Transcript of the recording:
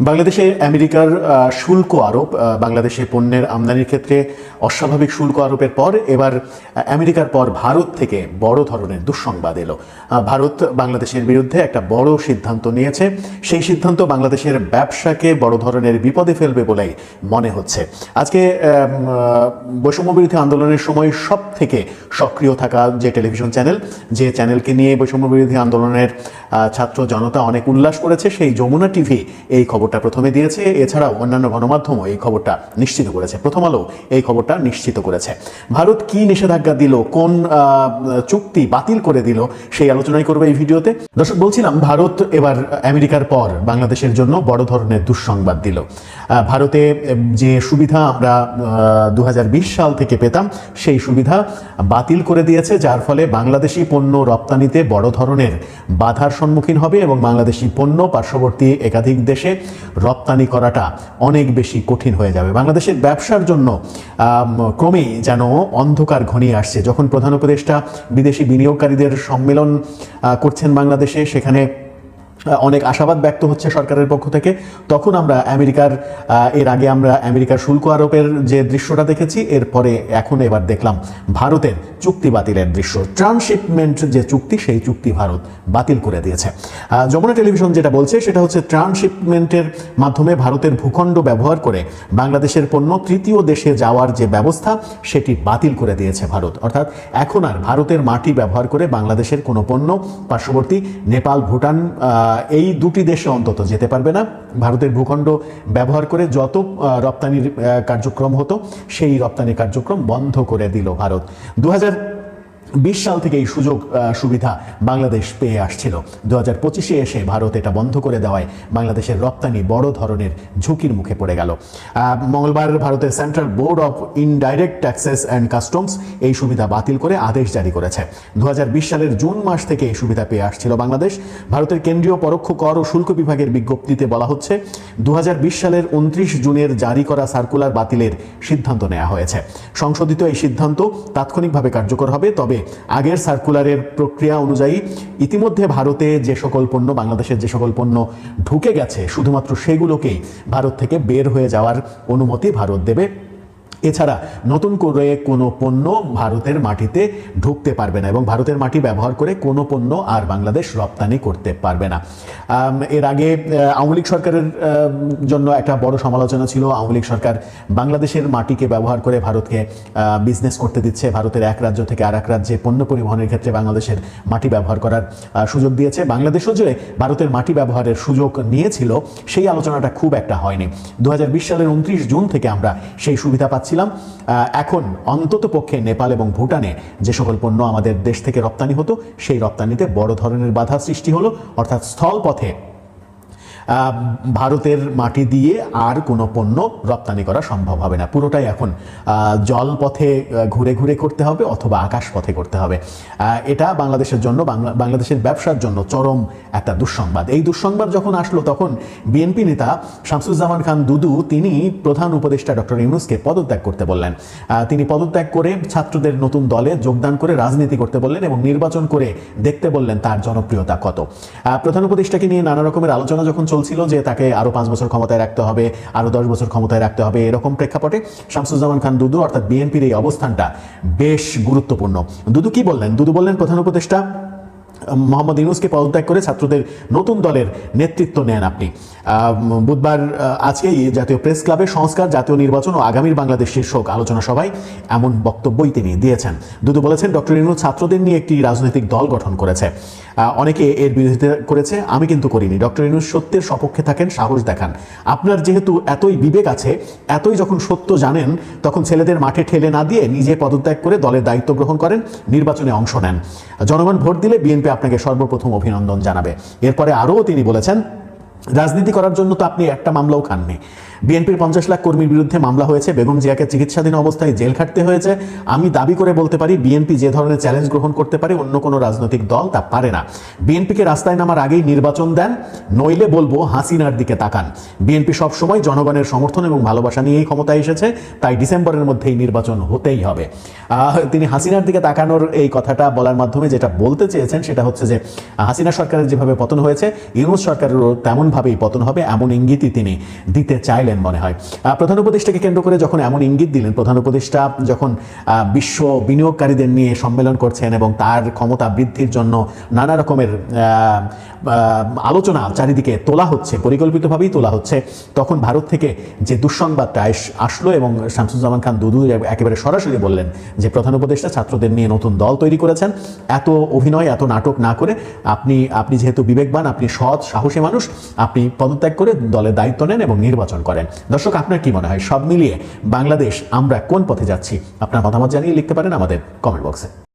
বাংলাদেশে আমেরিকার শুল্ক আরোপ বাংলাদেশে পণ্যের আমদানির ক্ষেত্রে অস্বাভাবিক শুল্ক আরোপের পর এবার আমেরিকার পর ভারত থেকে বড় ধরনের দুঃসংবাদ এলো। ভারত বাংলাদেশের বিরুদ্ধে একটা বড় সিদ্ধান্ত নিয়েছে। সেই সিদ্ধান্ত বাংলাদেশের ব্যবসাকে বড় ধরনের বিপদে ফেলবে বলেই মনে হচ্ছে। আজকে আম, আহ, বৈষম্য বিরোধী আন্দোলনের সময় সব থেকে সক্রিয় থাকা যে টেলিভিশন চ্যানেল যে চ্যানেলকে নিয়ে বৈষম্য বিরোধী আন্দোলনের ছাত্র জনতা অনেক উল্লাস করেছে সেই যমুনা টিভি এই খবরটা প্রথমে দিয়েছে, এছাড়াও অন্যান্য গণমাধ্যমও এই খবরটা নিশ্চিত করেছে। প্রথম আলো এই খবরটা নিশ্চিত করেছে। ভারত কি নিষেধাজ্ঞা দিল, কোন চুক্তি বাতিল করে দিল, সেই আলোচনাই করবে এই ভিডিওতে। দর্শক, বলছিলাম, ভারত এবার আমেরিকার পর বাংলাদেশের জন্য বড় ধরনের দুঃসংবাদ দিল। ভারতে যে সুবিধা আমরা দু হাজার বিশ সাল থেকে পেতাম, সেই সুবিধা বাতিল করে দিয়েছে, যার ফলে বাংলাদেশি পণ্য রপ্তানিতে বড় ধরনের বাধার সম্মুখীন হবে এবং বাংলাদেশি পণ্য পার্শ্ববর্তী একাধিক দেশে রপ্তানি করাটা অনেক বেশি কঠিন হয়ে যাবে। বাংলাদেশের ব্যবসার জন্য ক্রমে যেন অন্ধকার ঘনিয়ে আসছে। যখন প্রধান উপদেষ্টা বিদেশি বিনিয়োগকারীদের সম্মেলন করছেন বাংলাদেশে, সেখানে অনেক আশাবাদ ব্যক্ত হচ্ছে সরকারের পক্ষ থেকে। তখন আমরা আমেরিকার এর আগে আমরা আমেরিকার শুল্ক আরোপের যে দৃশ্যটা দেখেছি, এরপরে এখন এবার দেখলাম ভারতের চুক্তি বাতিলের দৃশ্য। ট্রান্সশিপমেন্ট যে চুক্তি, সেই চুক্তি ভারত বাতিল করে দিয়েছে। যমুনা টেলিভিশন যেটা বলছে, সেটা হচ্ছে ট্রান্সশিপমেন্টের মাধ্যমে ভারতের ভূখণ্ড ব্যবহার করে বাংলাদেশের পণ্য তৃতীয় দেশে যাওয়ার যে ব্যবস্থা, সেটি বাতিল করে দিয়েছে ভারত। অর্থাৎ এখন আর ভারতের মাটি ব্যবহার করে বাংলাদেশের কোনো পণ্য পার্শ্ববর্তী নেপাল, ভুটান এই দুটি দেশে অন্তত যেতে পারবে না। ভারতের ভূখণ্ড ব্যবহার করে যত রপ্তানির কার্যক্রম হতো, সেই রপ্তানি কার্যক্রম বন্ধ করে দিল ভারত। দু হাজার বিশ সাল থেকে এই সুযোগ সুবিধা বাংলাদেশ পেয়ে আসছিল। দু হাজার পঁচিশে এসে ভারত এটা বন্ধ করে দেওয়ায় বাংলাদেশের রপ্তানি বড় ধরনের ঝুঁকির মুখে পড়ে গেল। মঙ্গলবার ভারতের central board of indirect taxes and customs এই সুবিধা বাতিল করে আদেশ জারি করেছে। দু হাজার বিশ সালের জুন মাস থেকে এই সুবিধা পেয়ে আসছিল বাংলাদেশ। ভারতের কেন্দ্রীয় পরোক্ষ কর ও শুল্ক বিভাগের বিজ্ঞপ্তিতে বলা হচ্ছে দু হাজার বিশ সালের উনত্রিশ জুনের জারি করা সার্কুলার বাতিলের সিদ্ধান্ত নেওয়া হয়েছে। সংশোধিত এই সিদ্ধান্ত তাৎক্ষণিকভাবে কার্যকর হবে, তবে আগের সার্কুলারের প্রক্রিয়া অনুযায়ী ইতিমধ্যে ভারতে যে সকল পণ্য, বাংলাদেশের যে সকল পণ্য ঢুকে গেছে, শুধুমাত্র সেগুলোকেই ভারত থেকে বের হয়ে যাওয়ার অনুমতি ভারত দেবে। এছাড়া নতুন করে কোনো পণ্য ভারতের মাটিতে ঢুকতে পারবে না এবং ভারতের মাটি ব্যবহার করে কোনো পণ্য আর বাংলাদেশ রপ্তানি করতে পারবে না। এর আগে আওয়ামী লীগ সরকারের জন্য একটা বড় সমালোচনা ছিল, আওয়ামী লীগ সরকার বাংলাদেশের মাটিকে ব্যবহার করে ভারতকে বিজনেস করতে দিচ্ছে, ভারতের এক রাজ্য থেকে আর এক রাজ্যে পণ্য পরিবহনের ক্ষেত্রে বাংলাদেশের মাটি ব্যবহার করার সুযোগ দিয়েছে। বাংলাদেশও যে ভারতের মাটি ব্যবহারের সুযোগ নিয়েছিল, সেই আলোচনাটা খুব একটা হয়নি। দু হাজার বিশ সালের উনত্রিশ জুন থেকে আমরা সেই সুবিধা পাচ্ছিলাম এখন অন্তত পক্ষে নেপাল এবং ভুটানে যে সকল পণ্য আমাদের দেশ থেকে রপ্তানি হতো, সেই রপ্তানিতে বড় ধরনের বাধা সৃষ্টি হলো। অর্থাৎ স্থলপথে ভারতের মাটি দিয়ে আর কোনো পণ্য রপ্তানি করা সম্ভব হবে না। পুরোটাই এখন আহ, জলপথে ঘুরে ঘুরে করতে হবে অথবা আকাশ পথে করতে হবে। এটা বাংলাদেশের জন্য বাংলা বাংলাদেশের ব্যবসার জন্য চরম একটা দুঃসংবাদ। এই দুঃসংবাদ যখন আসলো তখন বিএনপি নেতা শামসুজ্জামান খান দুদু তিনি প্রধান উপদেষ্টা ডক্টর ইউনুসকে পদত্যাগ করতে বললেন। তিনি পদত্যাগ করে ছাত্রদের নতুন দলে যোগদান করে রাজনীতি করতে বললেন এবং নির্বাচন করে দেখতে বললেন তার জনপ্রিয়তা কত। প্রধান উপদেষ্টাকে নিয়ে নানা রকমের আলোচনা যখন চলছিল যে তাকে আরও পাঁচ বছর ক্ষমতায় রাখতে হবে, আরও দশ বছর ক্ষমতায় রাখতে হবে, এরকম প্রেক্ষাপটে শামসুজ্জামান খান দুদু অর্থাৎ বিএনপির এই অবস্থানটা বেশ গুরুত্বপূর্ণ। দুদু কি বললেন? দুদু বললেন, প্রধান উপদেষ্টা মোহাম্মদ ইউনুসকে পদত্যাগ করে ছাত্রদের নতুন দলের নেতৃত্ব নেন আপনি। বুধবার আজকেই জাতীয় প্রেস ক্লাবে সংস্কার, জাতীয় নির্বাচন ও আগামীর বাংলাদেশ শীর্ষক আলোচনা সভায় এমন বক্তব্যই তিনি দিয়েছেন। দুদু বলেছেন, ডক্টর ইউনুস ছাত্রদের নিয়ে একটি রাজনৈতিক দল গঠন করেছে। অনেকে এর বিরোধিতা করেছে, আমি কিন্তু করিনি। ডক্টর ইউনুস সত্যের সপক্ষে থাকেন, সাহস দেখান। আপনার যেহেতু এতই বিবেক আছে, এতই যখন সত্য জানেন, তখন ছেলেদের মাঠে ঠেলে না দিয়ে নিজে পদত্যাগ করে দলের দায়িত্ব গ্রহণ করেন, নির্বাচনে অংশ নেন। জনগণ ভোট দিলে বিএনপি আপনাকে সর্বপ্রথম অভিনন্দন জানাবে। এরপরে আরও তিনি বলেছেন, রাজনীতি করার জন্য তো আপনি একটা মামলাও খাননি। বিএনপির পঞ্চাশ লাখ কর্মীর বিরুদ্ধে মামলা হয়েছে। বেগম জিয়াকে চিকিৎসাধীন অবস্থায় জেল খাটতে হয়েছে। আমি দাবি করে বলতে পারি, বিএনপি যে ধরনের চ্যালেঞ্জ গ্রহণ করতে পারে, অন্য কোনো রাজনৈতিক দল তা পারে না। বিএনপিকে রাস্তায় নামার আগেই নির্বাচন দেন, নইলে বলব হাসিনার দিকে তাকান। বিএনপি সবসময় জনগণের সমর্থন এবং ভালোবাসা নিয়েই ক্ষমতায় এসেছে, তাই ডিসেম্বরের মধ্যেই নির্বাচন হতেই হবে। তিনি হাসিনার দিকে তাকানোর এই কথাটা বলার মাধ্যমে যেটা বলতে চেয়েছেন সেটা হচ্ছে যে, হাসিনা সরকারের যেভাবে পতন হয়েছে, ইউনুস সরকারেরও তেমনভাবেই পতন হবে, এমন ইঙ্গিতই তিনি দিতে চাইলেন মনে হয়। প্রধান উপদেষ্টাকে কেন্দ্র করে যখন এমন ইঙ্গিত দিলেন, প্রধান উপদেষ্টা যখন বিশ্ব বিনিয়োগকারীদের নিয়ে সম্মেলন করছেন এবং তার ক্ষমতা বৃদ্ধির জন্য নানা রকমের আলোচনা চারিদিকে তোলা হচ্ছে, পরিকল্পিতভাবেই তোলা হচ্ছে, তখন ভারত থেকে যে দুঃসংবাদটা আস- আসলো এবং শামসুজ্জামান খান দুদু একেবারে সরাসরি বললেন যে, প্রধান উপদেষ্টা, ছাত্রদের নিয়ে নতুন দল তৈরি করেছেন। এত অভিনয়, এত নাটক না করে আপনি আপনি যেহেতু বিবেকবান, আপনি সৎ, সাহসী মানুষ, আপনি পদত্যাগ করে দলের দায়িত্ব নেন এবং নির্বাচন করেন দর্শক, আপনার কি মনে হয়? সব মিলিয়ে বাংলাদেশ আমরা কোন পথে যাচ্ছি? আপনার মতামত জানিয়ে লিখতে পারেন আমাদের কমেন্ট বক্সে